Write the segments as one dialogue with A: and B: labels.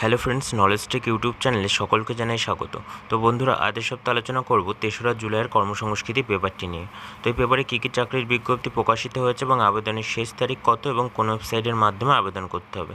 A: Hello friends knowledge tech YouTube চ্যানেলে সকলকে জানাই স্বাগত। তো বন্ধুরা আজের সপ্তাহে আলোচনা করব তেসরা জুলাইয়ের কর্মসংস্কৃতি পেপারটি নিয়ে। তো এই পেপারে কী কী চাকরির বিজ্ঞপ্তি প্রকাশিত হয়েছে এবং আবেদনের শেষ তারিখ কত এবং কোন ওয়েবসাইটের মাধ্যমে আবেদন করতে হবে।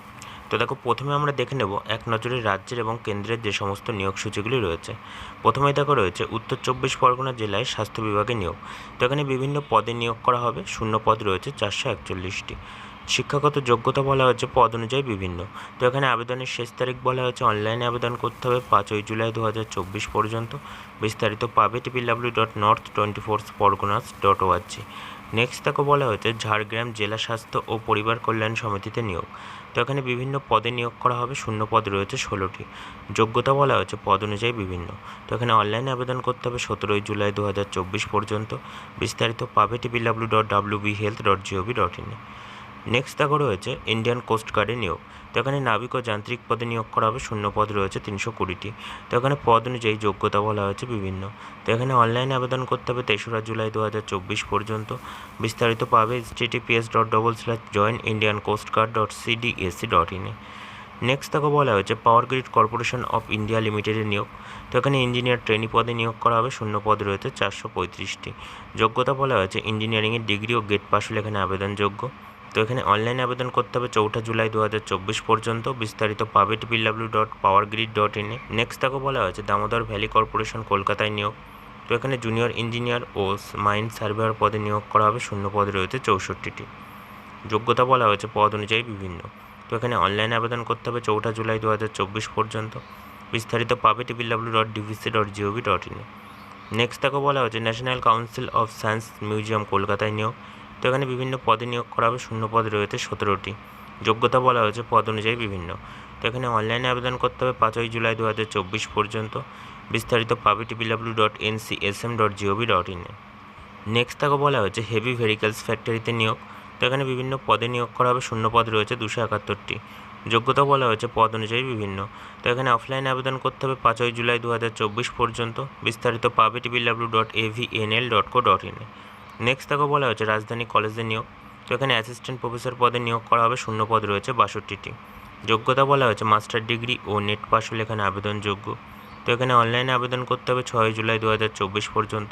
A: তো দেখো, প্রথমে আমরা দেখে নেব এক নজরে রাজ্যের এবং কেন্দ্রের যে সমস্ত নিয়োগ সূচিগুলি রয়েছে। প্রথমেই দেখো, রয়েছে উত্তর চব্বিশ পরগনা জেলায় স্বাস্থ্য বিভাগে নিয়োগ। তো এখানে বিভিন্ন পদে নিয়োগ করা হবে, শূন্য পদ রয়েছে চারশো একচল্লিশটি। শিক্ষাগত যোগ্যতা বলা হয়েছে, পদ অনুযায়ী বিভিন্ন। তো এখানে আবেদনের শেষ তারিখ বলা হয়েছে, অনলাইনে আবেদন করতে হবে পাঁচই জুলাই দু হাজার চব্বিশ পর্যন্ত। বিস্তারিত পাবে T P W dot north twenty four Parganas dot ORG next তাকে বলা হয়েছে, ঝাড়গ্রাম জেলা স্বাস্থ্য ও পরিবার কল্যাণ সমিতিতে নিয়োগ। তো এখানে বিভিন্ন পদে নিয়োগ করা হবে, শূন্য পদ রয়েছে ষোলোটি। যোগ্যতা বলা হয়েছে, পদ অনুযায়ী বিভিন্ন। তো এখানে অনলাইনে আবেদন করতে হবে সতেরোই জুলাই দু হাজার চব্বিশ পর্যন্ত। বিস্তারিত পাবে T P W dot W B health dot GOV dot ইনে নেক্সট দেখো রয়েছে ইন্ডিয়ান কোস্ট গার্ডে নিয়োগ। তো এখানে নাবিক ও যান্ত্রিক পদে নিয়োগ করা হবে, শূন্য পদ রয়েছে, তিনশো কুড়িটি। তো এখানে পদ অনুযায়ী যোগ্যতা বলা হয়েছে বিভিন্ন। তো এখানে অনলাইনে আবেদন করতে হবে তেসরা জুলাই দু হাজার চব্বিশ পর্যন্ত। বিস্তারিত পাবে H dot double slash join Indian coast guard dot CDSC dot ইনে নেক্সট দেখো বলা হয়েছে power grid corporation of India লিমিটেডের নিয়োগ। তো এখানে ইঞ্জিনিয়ার ট্রেনি পদে নিয়োগ করা হবে, শূন্য পদ রয়েছে, চারশো পঁয়ত্রিশটি। যোগ্যতা বলা হয়েছে ইঞ্জিনিয়ারিংয়ের ডিগ্রি ও গেট পাশ হলে এখানে আবেদনযোগ্য। তো এখানে অনলাইনে আবেদন করতে হবে চৌঠা জুলাই দু হাজার চব্বিশ পর্যন্ত। বিস্তারিত পাবে T P W dot power grid dot ইনে নেক্সট তাকে বলা হয়েছে দামোদর ভ্যালি কর্পোরেশন কলকাতায় নিয়োগ। তো এখানে জুনিয়র ইঞ্জিনিয়ার ও মাইন্ড সার্ভেয়ার পদে নিয়োগ করা হবে, শূন্য পদ রয়েছে চৌষট্টিটি। যোগ্যতা বলা হয়েছে পদ অনুযায়ী বিভিন্ন। তো এখানে অনলাইনে আবেদন করতে হবে চৌঠা জুলাই দু হাজার চব্বিশ পর্যন্ত। বিস্তারিত পাবে T P W dot DVC dot GOV dot ইনে নেক্সট তাকে বলা হয়েছে national council of science museum কলকাতায় নিয়োগ। তো এখানে বিভিন্ন পদে নিয়োগ করা হবে, শূন্য পদ রয়েছে সতেরোটি। যোগ্যতা বলা হয়েছে পদ অনুযায়ী বিভিন্ন। তো এখানে অনলাইনে আবেদন করতে হবে পাঁচই জুলাই দু হাজার চব্বিশ পর্যন্ত। বিস্তারিত পাবে T P W dot NCSM dot GOV dot ইনে নেক্সট তাকে বলা হয়েছে হেভি ভেহিকেলস ফ্যাক্টরিতে নিয়োগ। তো এখানে বিভিন্ন পদে নিয়োগ করা হবে, শূন্য পদ রয়েছে দুশো একাত্তরটি। যোগ্যতা বলা হয়েছে পদ অনুযায়ী বিভিন্ন। তো এখানে অফলাইনে আবেদন করতে হবে পাঁচই জুলাই দু হাজার চব্বিশ পর্যন্ত। বিস্তারিত পাবে T P W dot AVNL dot co dot ইনে নেক্সট তাকে বলা হয়েছে, রাজধানী কলেজে নিয়োগ। তো এখানে অ্যাসিস্ট্যান্ট প্রফেসর পদে নিয়োগ করা হবে, শূন্য পদ রয়েছে, বাষট্টিটি। যোগ্যতা বলা হয়েছে মাস্টার ডিগ্রি ও নেট পাস হলে এখানে আবেদনযোগ্য। তো এখানে অনলাইনে আবেদন করতে হবে ছয় জুলাই দু হাজার চব্বিশ পর্যন্ত।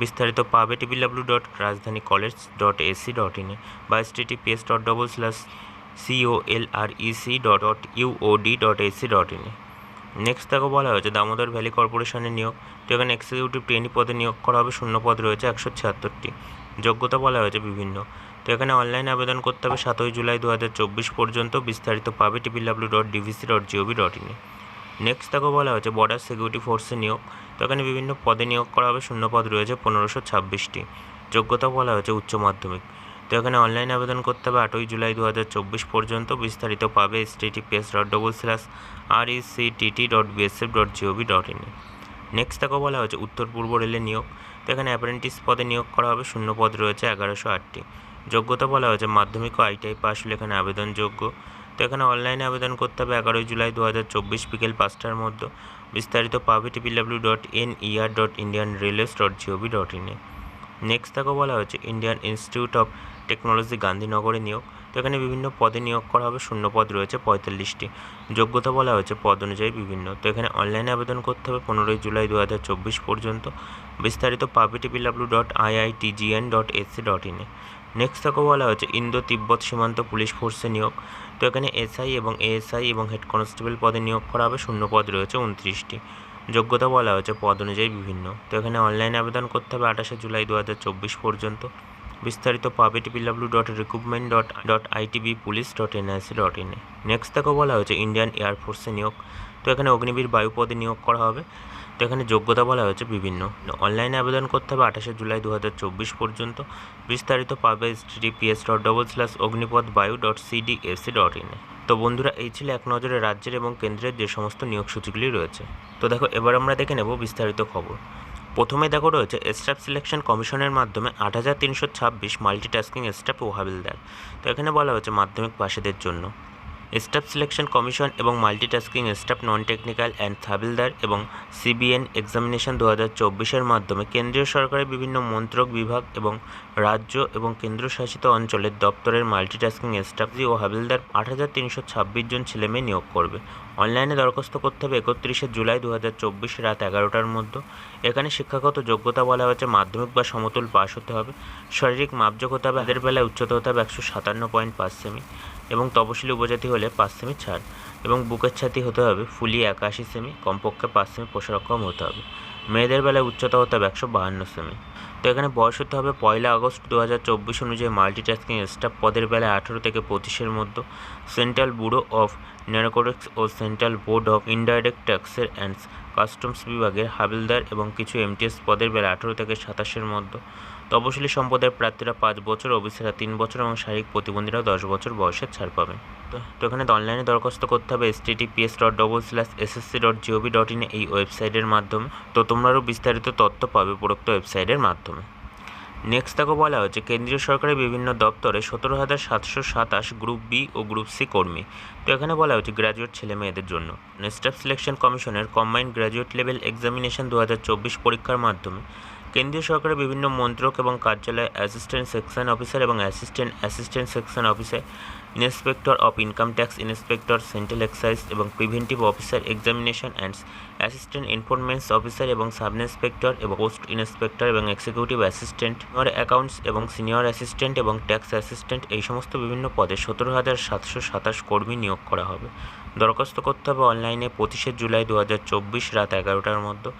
A: বিস্তারিত পাবে TPW dot Rajdhani college dot AC dot ইনে বা S dot double slash CO L R EC dot dot UOD dot AC dot ইনে নেক্সট তাকে বলা হয়েছে, দামোদর ভ্যালি কর্পোরেশনের নিয়োগ। তো এখানে এক্সিকিউটিভ ট্রেনি পদে নিয়োগ করা হবে, শূন্য পদ রয়েছে একশো ছিয়াত্তরটি। যোগ্যতা বলা হয়েছে বিভিন্ন। তো এখানে অনলাইনে আবেদন করতে হবে সাতই জুলাই দু হাজার চব্বিশ পর্যন্ত, বিস্তারিত পাবে TPW dot DVC dot GOV dot ইনে নেক্সট তাকে বলা হয়েছে বর্ডার সিকিউরিটি ফোর্সে নিয়োগ। তো এখানে বিভিন্ন পদে নিয়োগ করা হবে, শূন্য পদ রয়েছে, পনেরোশো ছাব্বিশটি। যোগ্যতা বলা হয়েছে উচ্চ মাধ্যমিক। তো এখানে অনলাইন আবেদন করতে হবে আটই জুলাই দু হাজার চব্বিশ পর্যন্ত। বিস্তারিত পাবে S TTPS dot double slash R E C TT dot BSF dot GOV dot ইনে নেক্সট তাকে বলা হয়েছে, উত্তর পূর্ব রেলে নিয়োগ। তো এখানে অ্যাপ্রেন্টিস পদে নিয়োগ করা হবে, শূন্য পদ রয়েছে এগারোশো আটটি। যোগ্যতা বলা হয়েছে, মাধ্যমিক ও আইটিআই পাস হলে এখানে আবেদনযোগ্য। তো এখানে অনলাইনে আবেদন করতে হবে এগারোই জুলাই দু হাজার চব্বিশ বিকেল পাঁচটার মধ্যে। বিস্তারিত পাবে TPW dot N ER dot Indian railways dot GOV dot ইনে নেক্সট তাকে বলা হয়েছে ইন্ডিয়ান ইনস্টিটিউট অফ টেকনোলজি গান্ধীনগরে নিয়োগ। তো এখানে বিভিন্ন পদে নিয়োগ করা হবে, শূন্য পদ রয়েছে, পঁয়তাল্লিশটি। যোগ্যতা বলা হয়েছে, পদ অনুযায়ী বিভিন্ন। তো এখানে অনলাইনে আবেদন করতে হবে পনেরোই জুলাই দু হাজার চব্বিশ পর্যন্ত। বিস্তারিত পাবে TPW dot IITGN dot SC dot ইনে নেক্সট তাকে বলা হয়েছে ইন্দো তিব্বত সীমান্ত পুলিশ ফোর্সে নিয়োগ। তো এখানে এসআই এবং এএসআই এবং হেড কনস্টেবল পদে নিয়োগ করা হবে, শূন্য পদ রয়েছে, উনত্রিশটি। যোগ্যতা বলা হয়েছে, পদ অনুযায়ী বিভিন্ন। তো এখানে অনলাইনে আবেদন করতে হবে আঠাশে জুলাই দু হাজার চব্বিশ পর্যন্ত। বিস্তারিত পাবে TPW dot recruitment dot dot ITB police dot NIC dot ইনে নেক্সট তাকে বলা হয়েছে ইন্ডিয়ান এয়ারফোর্সে নিয়োগ। তো এখানে অগ্নিবীর বায়ুপদে নিয়োগ করা হবে। তো এখানে যোগ্যতা বলা হয়েছে বিভিন্ন। অনলাইনে আবেদন করতে হবে আঠাশে জুলাই দু হাজার চব্বিশ পর্যন্ত। বিস্তারিত পাবে TPS dot double slash Agnipath Vayu dot CDSC dot ইনে তো বন্ধুরা, এই ছিল এক নজরে রাজ্যের এবং কেন্দ্রের যে সমস্ত নিয়োগ সূচিগুলি রয়েছে। তো দেখো, এবার আমরা দেখে নেব বিস্তারিত খবর। প্রথমে দেখো রয়েছে, স্টাফ সিলেকশন কমিশনের মাধ্যমে আট হাজার তিনশো ছাব্বিশ মাল্টিটাস্কিং স্টাফ ও হাবিলদার তো এখানে বলা হয়েছে মাধ্যমিক পাশেদের জন্য। স্টাফ সিলেকশন কমিশন এবং multitasking staff non technical and হাবিলদার এবং সিবিএন এক্সামিনেশন দু হাজার চব্বিশের মাধ্যমে কেন্দ্রীয় সরকারের বিভিন্ন মন্ত্রক বিভাগ এবং রাজ্য এবং কেন্দ্রশাসিত অঞ্চলের দপ্তরের মাল্টিটাস্কিং স্টাফ ও হাবিলদার আট হাজার তিনশো ছাব্বিশ জন ছেলেমেয়ে নিয়োগ করবে। অনলাইনে দরখাস্ত করতে হবে একত্রিশে জুলাই দু হাজার চব্বিশ রাত এগারোটার মধ্যে। এখানে শিক্ষাগত যোগ্যতা বলা হয়েছে, মাধ্যমিক বা সমতুল পাশ হতে হবে, শারীরিক মাপযোগ হতে হবে এদের বেলায় উচ্চতা হতে হবে একশো সাতান্ন পয়েন্ট পাঁচ সেমি। এবং তপশিলি উপজাতি হলে পাঁচ সেমি ছাড় এবং বুকের ছাতি হতে হবে ফুলি একাশি সেমি, কমপক্ষে পাঁচ সেমি পোষারক্ষম হতে হবে। মেয়েদের বেলায় উচ্চতা হতে হবে একশো বাহান্ন সেমি। তো এখানে বয়স হতে হবে পয়লা আগস্ট দু হাজার চব্বিশ অনুযায়ী মাল্টিটাস্কিং স্টাফ পদের বেলায় আঠেরো থেকে পঁচিশের মধ্যে। সেন্ট্রাল ব্যুরো অফ নার্কোটিক্স ও সেন্ট্রাল বোর্ড অফ ইনডাইরেক্ট ট্যাক্সের অ্যান্ড কাস্টমস বিভাগের হাবিলদার এবং কিছু এমটিএস পদের বেলা আঠেরো থেকে সাতাশের মধ্যে। তপশিলি সম্পদের প্রার্থীরা পাঁচ বছর অফিসাররা তিন বছর এবং শারীরিক প্রতিবন্ধীরা দশ বছর বয়সের ছাড় পাবে। তো এখানে অনলাইনে দরখাস্ত করতে হবে S TTPS dot double slash SSC dot GOV dot in এই ওয়েবসাইটের মাধ্যমে। তো তোমরা আরও বিস্তারিত তথ্য পাবে উপরোক্ত ওয়েবসাইটের মাধ্যমে। নেক্সট তাকে বলা হয়েছে, কেন্দ্রীয় সরকারের বিভিন্ন দপ্তরে সতেরো হাজার সাতশো সাতাশ গ্রুপ বি ও গ্রুপ সি কর্মী। তো এখানে বলা হয়েছে গ্র্যাজুয়েট ছেলে মেয়েদের জন্য। স্টাফ সিলেকশন কমিশনের কম্বাইন্ড গ্র্যাজুয়েট লেভেল এক্সামিনেশন দু হাজার চব্বিশ পরীক্ষার মাধ্যমে। কেন্দ্রীয় সরকারের বিভিন্ন মন্ত্রক এবং কার্যালয়ে অ্যাসিস্ট্যান্ট সেকশন অফিসার এবং assistant assistant section officer inspector of income tax inspector central excise এবং preventive officer examination and assistant enforcements officer এবং সাব ইন্সপেক্টর এবং পোস্ট ইন্সপেক্টর এবং এক্সিকিউটিভ অ্যাসিস্ট্যান্ট সিনিয়র অ্যাকাউন্টস এবং সিনিয়র অ্যাসিস্ট্যান্ট এবং tax assistant এই সমস্ত বিভিন্ন পদে সতেরো হাজার সাতশো সাতাশ কর্মী নিয়োগ করা হবে। দরখাস্ত করতে হবে অনলাইনে পঁচিশে জুলাই দু হাজার চব্বিশ রাত এগারোটার মধ্যে।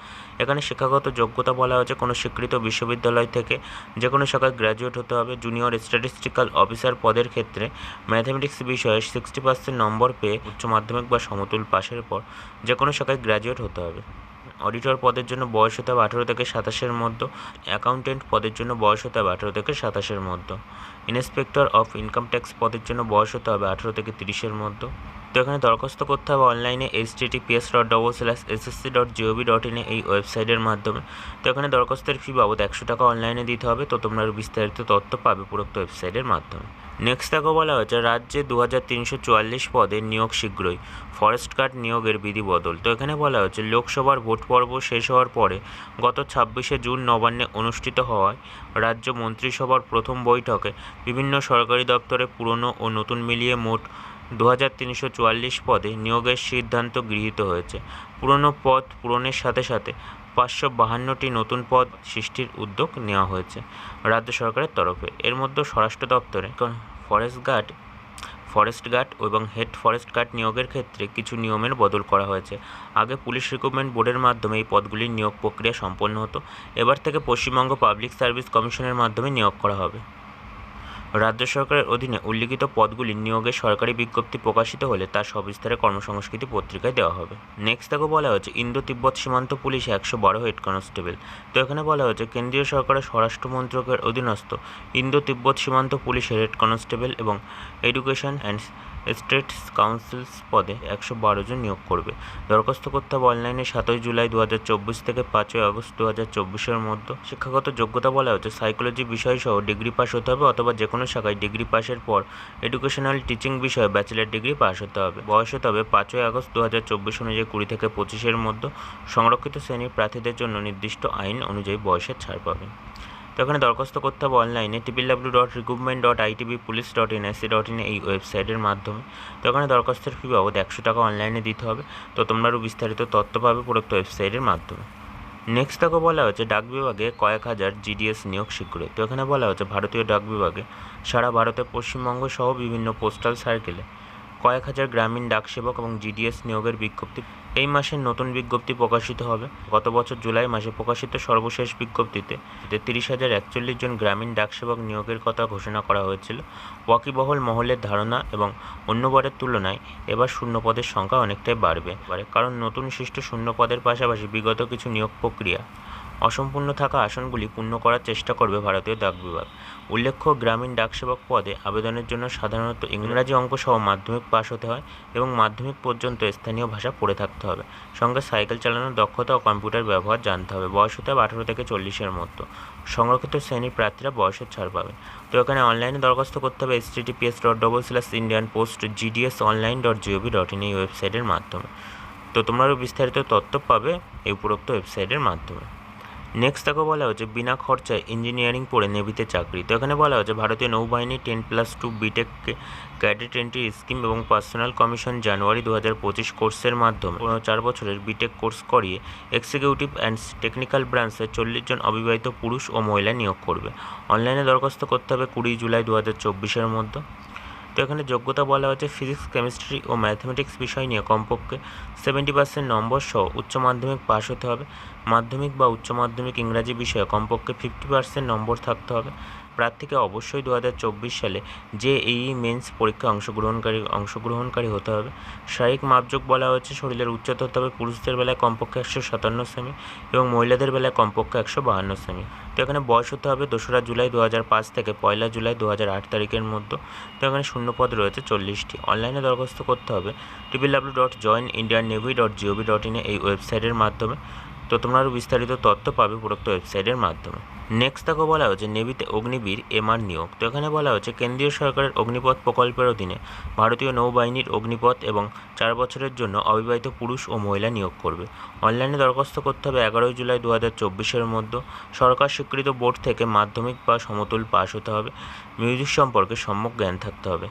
A: এখানে শিক্ষাগত যোগ্যতা বলা হয়েছে, কোনো স্বীকৃত বিশ্ববিদ্যালয় থেকে যে কোনো শাখায় গ্র্যাজুয়েট হতে হবে। জুনিয়র স্ট্যাটিস্টিক্যাল অফিসার পদের ক্ষেত্রে ম্যাথামেটিক্স বিষয়ে সিক্সটি পার্সেন্ট নম্বর পেয়ে উচ্চ মাধ্যমিক বা সমতুল পাশের পর যে কোনো শাখায় গ্র্যাজুয়েট হতে হবে। অডিটর পদের জন্য বয়স হতে হবে আঠেরো থেকে সাতাশের মধ্যে। অ্যাকাউন্টেন্ট পদের জন্য বয়স হতে হবে আঠেরো থেকে সাতাশের মধ্যে। ইন্সপেক্টর অফ ইনকাম ট্যাক্স পদের জন্য বয়স হতে হবে আঠেরো থেকে তিরিশের মধ্যে। তো এখানে দরখাস্ত করতে হবে অনলাইনে H TTPS dot double slash SSC dot GOV dot ইনে এই ওয়েবসাইটের মাধ্যমে। তো এখানে দরখাস্তের ফি বাবদ একশো টাকা অনলাইনে দিতে হবে। তো তোমরা বিস্তারিত তথ্য পাবে উপরোক্ত ওয়েবসাইটের মাধ্যমে। নেক্সট দেখো বলা হয়েছে, রাজ্যে দু হাজার তিনশো চুয়াল্লিশ পদে নিয়োগ শীঘ্রই ফরেস্ট গার্ড নিয়োগের বিধি বদল। তো এখানে বলা হয়েছে, লোকসভার ভোট পর্ব শেষ হওয়ার পরে গত ছাব্বিশে জুন নবান্নে অনুষ্ঠিত হওয়ায় রাজ্য মন্ত্রিসভার প্রথম বৈঠকে বিভিন্ন সরকারি দপ্তরে পুরনো ও নতুন মিলিয়ে মোট দু হাজার তিনশো চুয়াল্লিশ পদে নিয়োগের সিদ্ধান্ত গৃহীত হয়েছে। পুরনো পদ পূরণের সাথে সাথে পাঁচশো বাহান্নটি নতুন পদ সৃষ্টির উদ্যোগ নেওয়া হয়েছে রাজ্য সরকারের তরফে। এর মধ্যে স্বরাষ্ট্র দপ্তরে ফরেস্ট গার্ড ফরেস্ট গার্ড এবং হেড ফরেস্ট গার্ড নিয়োগের ক্ষেত্রে কিছু নিয়মের বদল করা হয়েছে। আগে পুলিশ রিক্রুটমেন্ট বোর্ডের মাধ্যমে এই পদগুলির নিয়োগ প্রক্রিয়া সম্পন্ন হতো। এবার থেকে পশ্চিমবঙ্গ পাবলিক সার্ভিস কমিশনের মাধ্যমে নিয়োগ করা হবে। রাজ্য সরকারের অধীনে উল্লিখিত পদগুলি নিয়োগের সরকারি বিজ্ঞপ্তি প্রকাশিত হলে তা সবিস্তারে কর্মসংস্কৃতি পত্রিকায় দেওয়া হবে। নেক্সট তাকে বলা হয়েছে, ইন্দো তিব্বত সীমান্ত পুলিশে একশো বারো হেড কনস্টেবল। তো এখানে বলা হয়েছে, কেন্দ্রীয় সরকারের স্বরাষ্ট্র মন্ত্রকের অধীনস্থ ইন্দো তিব্বত সীমান্ত পুলিশের হেড কনস্টেবল এবং এডুকেশন অ্যান্ড স্টেটস কাউন্সিলস পদে একশো বারো জন নিয়োগ করবে। দরখাস্ত করতে হবে অনলাইনে সাতই জুলাই দু হাজার চব্বিশ থেকে পাঁচই আগস্ট দু হাজার চব্বিশের মধ্যে শিক্ষাগত যোগ্যতা বলা হচ্ছে সাইকোলজি বিষয়সহ ডিগ্রি পাস হতে হবে অথবা যে কোনো শাখায় ডিগ্রি পাশের পর এডুকেশনাল টিচিং বিষয়ে ব্যাচেলার ডিগ্রি পাস হতে হবে। বয়স হতে হবে পাঁচই আগস্ট দু হাজার চব্বিশ অনুযায়ী কুড়ি থেকে পঁচিশের মধ্যে। সংরক্ষিত শ্রেণির প্রার্থীদের জন্য নির্দিষ্ট আইন অনুযায়ী বয়সের ছাড় পাবে তো এখানে দরখাস্ত করতে হবে অনলাইনে TPW dot recruitment dot ITB police dot NIC dot in এই ওয়েবসাইটের মাধ্যমে। তো এখানে দরখাস্তের ফি বাবদ একশো টাকা অনলাইনে দিতে হবে। তো তোমরা আরও বিস্তারিত তথ্য পাবে প্রদত্ত ওয়েবসাইটের মাধ্যমে। নেক্সট তাকে বলা হচ্ছে ডাক বিভাগে কয়েক হাজার জিডিএস নিয়োগ শীঘ্রই তো এখানে বলা হচ্ছে ভারতীয় ডাক বিভাগে সারা ভারতে পশ্চিমবঙ্গ সহ বিভিন্ন পোস্টাল সার্কেলে কয়েক হাজার গ্রামীণ ডাকসেবক এবং জিডিএস নিয়োগের বিজ্ঞপ্তি এই মাসের নতুন বিজ্ঞপ্তি প্রকাশিত হবে। গত বছর জুলাই মাসে প্রকাশিত সর্বশেষ বিজ্ঞপ্তিতে তেত্রিশ হাজার একচল্লিশ জন গ্রামীণ ডাকসেবক নিয়োগের কথা ঘোষণা করা হয়েছিল। ওয়াকিবহল মহলের ধারণা এবং অন্যবারের তুলনায় এবার শূন্যপদের সংখ্যা অনেকটাই বাড়বে। কারণ নতুন সৃষ্ট শূন্যপদের পাশাপাশি বিগত কিছু নিয়োগ প্রক্রিয়া অসম্পূর্ণ থাকা আসনগুলি পূর্ণ করার চেষ্টা করবে ভারতীয় ডাক বিভাগ। উল্লেখ্য, গ্রামীণ ডাক ডাকসেবক পদে আবেদনের জন্য সাধারণত ইংরাজি অঙ্ক সহ মাধ্যমিক পাশ হতে হয় এবং মাধ্যমিক পর্যন্ত স্থানীয় ভাষা পড়ে থাকতে হবে। সঙ্গে সাইকেল চালানোর দক্ষতা ও কম্পিউটার ব্যবহার জানতে হবে। বয়স হতে হবে আঠারো থেকে চল্লিশের মতো। সংরক্ষিত শ্রেণির প্রার্থীরা বয়সের ছাড় পাবেন। তো এখানে অনলাইনে দরখাস্ত করতে হবে S TPS dot double slash Indian post GDS online dot GOV dot in এই ওয়েবসাইটের মাধ্যমে। তো তোমরা আরও বিস্তারিত তথ্য পাবে এই উপরোক্ত ওয়েবসাইটের মাধ্যমে। নেক্সট তাকে বলা হচ্ছে, বিনা খরচায় ইঞ্জিনিয়ারিং পড়ে নেভিতে চাকরি। তো এখানে বলা হচ্ছে, ভারতীয় নৌবাহিনী ten plus two BTech cadet entry scheme এবং পার্সোনাল কমিশন জানুয়ারি দু হাজার পঁচিশ কোর্সের মাধ্যমে। চার বছরের বিটেক কোর্স করিয়ে এক্সিকিউটিভ অ্যান্ড টেকনিক্যাল ব্রাঞ্চে চল্লিশ জন অবিবাহিত পুরুষ ও মহিলা নিয়োগ করবে। অনলাইনে দরখাস্ত করতে হবে কুড়ি জুলাই দু হাজার চব্বিশের মধ্যে। তো এখানে যোগ্যতা বলা হচ্ছে ফিজিক্স কেমিস্ট্রি ও ম্যাথমেটিক্স বিষয় নিয়ে। কমপক্ষে সেভেন্টি পার্সেন্ট নম্বর সহ উচ্চ মাধ্যমিক পাশ হতে হবে। মাধ্যমিক বা উচ্চ মাধ্যমিক ইংরাজি বিষয়ে কমপক্ষে ফিফটি পার্সেন্ট নম্বর থাকতে হবে। প্রার্থীকে অবশ্যই দু হাজার চব্বিশ সালে যে এই মেন্স পরীক্ষায় অংশগ্রহণকারী অংশগ্রহণকারী হতে হবে। শারীরিক মাপযোগ বলা হচ্ছে শরীরের উচ্চতা হতে হবে পুরুষদের বেলায় কমপক্ষে একশো সাতান্ন সেমি এবং মহিলাদের বেলায় কমপক্ষে একশো বাহান্ন সেমি। তো এখানে বয়স হতে হবে দোসরা জুলাই দু হাজার পাঁচ থেকে পয়লা জুলাই দু হাজার আট তারিখের মধ্যে। তো এখানে শূন্যপদ রয়েছে চল্লিশটি। অনলাইনে দরখাস্ত করতে হবে। TPL W dot join Indian navy dot GOV dot ইনে এই ওয়েবসাইটের মাধ্যমে। তো তোমরা আরও বিস্তারিত তথ্য পাবে উপরোক্ত ওয়েবসাইটের মাধ্যমে। নেক্সট তাকে বলা হয়েছে, নেভিতে অগ্নিবীর এমআর নিয়োগ। তো এখানে বলা হয়েছে, কেন্দ্রীয় সরকারের অগ্নিপথ প্রকল্পের অধীনে ভারতীয় নৌবাহিনীর অগ্নিপথ এবং চার বছরের জন্য অবিবাহিত পুরুষ ও মহিলা নিয়োগ করবে। অনলাইনে দরখাস্ত করতে হবে এগারোই জুলাই দু হাজার চব্বিশের মধ্যে। সরকার স্বীকৃত বোর্ড থেকে মাধ্যমিক বা সমতুল পাস হতে হবে। মিউজিক সম্পর্কে সম্যক জ্ঞান থাকতে হবে।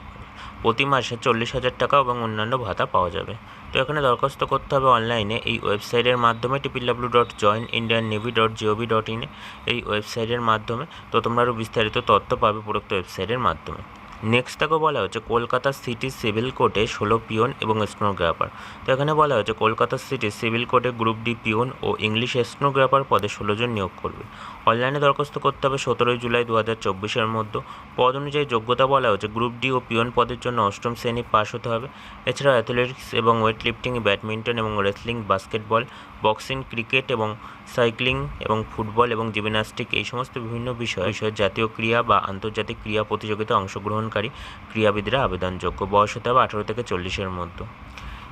A: প্রতি মাসে চল্লিশ হাজার টাকা এবং অন্যান্য ভাতা পাওয়া যাবে। তো এখানে দরখাস্ত করতে হবে অনলাইনে এই ওয়েবসাইটের মাধ্যমে TPW dot join Indian navy dot GOV dot ইনে এই ওয়েবসাইটের মাধ্যমে। তো তোমরা আরও বিস্তারিত তথ্য পাবে উপরোক্ত ওয়েবসাইটের মাধ্যমে। নেক্সট তাকে বলা হচ্ছে কলকাতা সিটি সিভিল কোর্টে ষোলো পিওন এবং স্নোগ্রাফার তো এখানে বলা হচ্ছে কলকাতা সিটি সিভিল কোর্টে গ্রুপ ডি পিওন ও ইংলিশ স্নোগ্রাফার পদে ষোলো জন নিয়োগ করবে। অনলাইনে দরখাস্ত করতে হবে সতেরোই জুলাই দু হাজার চব্বিশের মধ্যে। পদ অনুযায়ী যোগ্যতা বলা হচ্ছে গ্রুপ ডি ও পিওন পদের জন্য অষ্টম শ্রেণি পাস হতে হবে। এছাড়াও অ্যাথলেটিক্স এবং ওয়েট লিফটিং ব্যাডমিন্টন এবং রেসলিং বাস্কেটবল বক্সিং, ক্রিকেট এবং সাইক্লিং এবং ফুটবল এবং জিমন্যাস্টিক এই সমস্ত বিভিন্ন বিষয় বিষয়ে জাতীয় ক্রিয়া বা আন্তর্জাতিক ক্রিয়া প্রতিযোগিতায় অংশগ্রহণকারী ক্রীড়াবিদরা আবেদনযোগ্য। বয়স হতে হবে আঠারো থেকে চল্লিশের মধ্যে।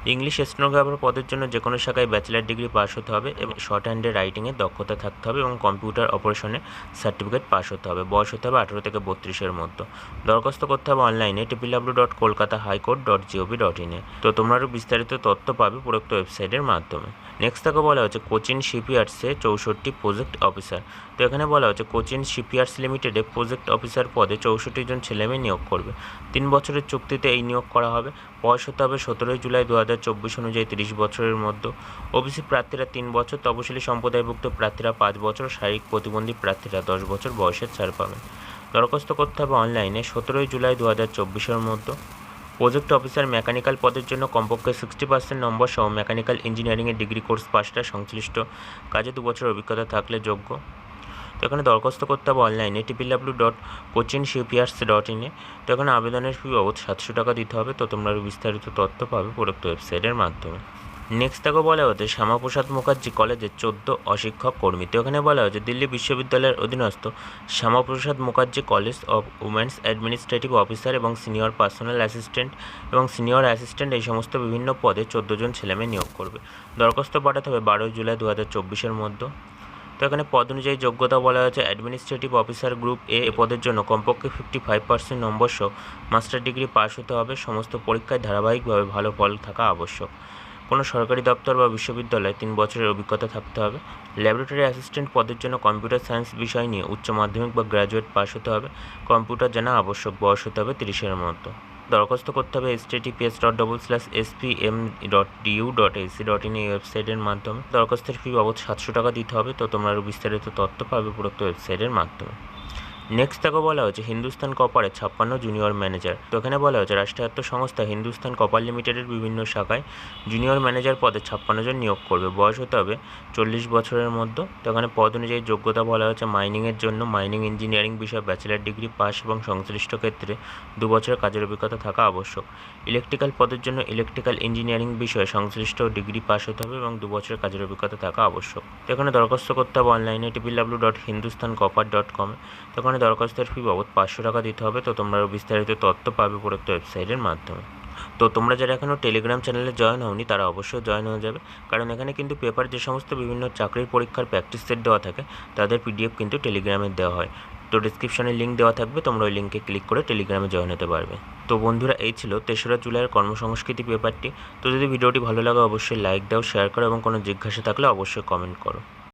A: ইংলিশ স্টেনোগ্রাফার পদের জন্য যে কোনো শাখায় ব্যাচেলার ডিগ্রি পাস হতে হবে এবং শর্ট হ্যান্ডে রাইটিংয়ে দক্ষতা থাকতে হবে এবং কম্পিউটার অপারেশনে সার্টিফিকেট পাস হতে হবে। বয়স হতে হবে আঠেরো থেকে বত্রিশের মধ্যে। দরখাস্ত করতে হবে অনলাইনে TPW dot Kolkata high court dot GOV dot ইনে তো তোমরা আরও বিস্তারিত তথ্য পাবে উপরোক্ত ওয়েবসাইটের মাধ্যমে। নেক্সট তাকে বলা হচ্ছে কোচিন শিপইয়ার্ডসে চৌষট্টি প্রজেক্ট অফিসার। তো এখানে বলা হচ্ছে কোচিন শিপইয়ার্ডস লিমিটেডে প্রজেক্ট অফিসার পদে চৌষট্টি জন ছেলেমেয়ে নিয়োগ করবে। তিন বছরের চুক্তিতে এই নিয়োগ করা হবে। বয়স হতে হবে সতেরোই জুলাই দু হাজার হাজার চব্বিশ অনুযায়ী তিরিশ বছরের মধ্যে। ওবিসি প্রার্থীরা তিন বছর তপশিলি সম্প্রদায়ভুক্ত প্রার্থীরা পাঁচ বছর শারীরিক প্রতিবন্ধী প্রার্থীরা দশ বছর বয়সের ছাড় পাবেন। দরখাস্ত করতে হবে অনলাইনে সতেরোই জুলাই দু হাজার চব্বিশের মধ্যে। প্রজেক্ট অফিসার মেকানিক্যাল পদের জন্য কমপক্ষে সিক্সটি পার্সেন্ট নম্বর সহ মেকানিক্যাল ইঞ্জিনিয়ারিংয়ের ডিগ্রি কোর্স পাশটা সংশ্লিষ্ট কাজে দু বছর অভিজ্ঞতা থাকলে যোগ্য। তো এখানে দরখাস্ত করতে হবে অনলাইনে TPW dot Cochin shipyards dot ইনে তো এখানে আবেদনের ফি বাবদ সাতশো টাকা দিতে হবে। তো তোমরা বিস্তারিত তথ্য পাবে প্রদত্ত ওয়েবসাইটের মাধ্যমে। নেক্সট তাকে বলা হচ্ছে শ্যামাপ্রসাদ মুখার্জি কলেজের চোদ্দ অশিক্ষক কর্মী। তো এখানে বলা হচ্ছে দিল্লি বিশ্ববিদ্যালয়ের অধীনস্থ Shyamaprasad Mukherjee college of women's administrative officer এবং সিনিয়র পার্সোনাল অ্যাসিস্ট্যান্ট এবং সিনিয়র অ্যাসিস্ট্যান্ট এই সমস্ত বিভিন্ন পদে চোদ্দ জন ছেলেমেয়ে নিয়োগ করবে। দরখাস্ত পাঠাতে হবে বারোই জুলাই দু হাজার চব্বিশের মধ্যে। তো এখানে পদ অনুযায়ী যোগ্যতা বলা হয়েছে অ্যাডমিনিস্ট্রেটিভ অফিসার গ্রুপ এ পদের জন্য। কমপক্ষে ফিফটি ফাইভ পার্সেন্ট নম্বর সহ মাস্টার ডিগ্রি পাস হতে হবে। সমস্ত পরীক্ষায় ধারাবাহিকভাবে ভালো ফল থাকা আবশ্যক। কোনো সরকারি দপ্তর বা বিশ্ববিদ্যালয়ে তিন বছরের অভিজ্ঞতা থাকতে হবে। ল্যাবরেটরি অ্যাসিস্ট্যান্ট পদের জন্য কম্পিউটার সায়েন্স বিষয় নিয়ে উচ্চ মাধ্যমিক বা গ্র্যাজুয়েট পাস হতে হবে। কম্পিউটার জানা আবশ্যক বয়স হতে হবে তিরিশের মতো। দরখাস্ত করতে হবে S dot double slash SPM dot DU dot AC dot in এই ওয়েবসাইটের মাধ্যমে। দরখাস্তের ফি বাবদ সাতশো টাকা দিতে হবে। তো তোমরা আরও বিস্তারিত তথ্য পাবে উপরোক্ত ওয়েবসাইটের মাধ্যমে। নেক্সট তাকে বলা হচ্ছে হিন্দুস্তান কপারের ছাপ্পান্ন জুনিয়র ম্যানেজার তো এখানে বলা হচ্ছে রাষ্ট্রায়ত্ত সংস্থা হিন্দুস্তান কপার লিমিটেডের বিভিন্ন শাখায় জুনিয়র ম্যানেজার পদে ছাপ্পান্ন জন নিয়োগ করবে। বয়স হতে হবে চল্লিশ বছরের মধ্যে। তো এখানে পদ অনুযায়ী যোগ্যতা বলা হচ্ছে মাইনিংয়ের জন্য। মাইনিং ইঞ্জিনিয়ারিং বিষয়ে ব্যাচেলার ডিগ্রি পাস এবং সংশ্লিষ্ট ক্ষেত্রে দু বছরের কাজের অভিজ্ঞতা থাকা আবশ্যক। ইলেকট্রিক্যাল পদের জন্য ইলেকট্রিক্যাল ইঞ্জিনিয়ারিং বিষয়ে সংশ্লিষ্ট ডিগ্রি পাস হতে হবে এবং দু বছরের কাজের অভিজ্ঞতা থাকা আবশ্যক। তো এখানে দরখাস্ত করতে হবে অনলাইনে TPL W dot Hindustan copper dot কমে তো ওখানে দরখাস্তের ফি বাবদ পাঁচশো টাকা দিতে হবে। তো তোমরা বিস্তারিত তথ্য পাবে উপরোক্ত ওয়েবসাইটের মাধ্যমে। তো তোমরা যারা এখনও টেলিগ্রাম চ্যানেলে জয়েন হওনি, তারা অবশ্যই জয়েন হয়ে যাবে। কারণ এখানে কিন্তু পেপার যে সমস্ত বিভিন্ন চাকরির পরীক্ষার প্র্যাকটিস সেট দেওয়া থাকে, তাদের পিডিএফ কিন্তু টেলিগ্রামে দেওয়া হয়। তো ডিসক্রিপশনে লিঙ্ক দেওয়া থাকবে, তোমরা ওই লিঙ্কে ক্লিক করে টেলিগ্রামে জয়েন হতে পারবে। তো বন্ধুরা, এই ছিল তেসরা জুলাইয়ের কর্মসংস্কৃতি পেপারটি তো যদি ভিডিওটি ভালো লাগে, অবশ্যই লাইক দাও শেয়ার করো এবং কোনো জিজ্ঞাসা থাকলে অবশ্যই কমেন্ট করো।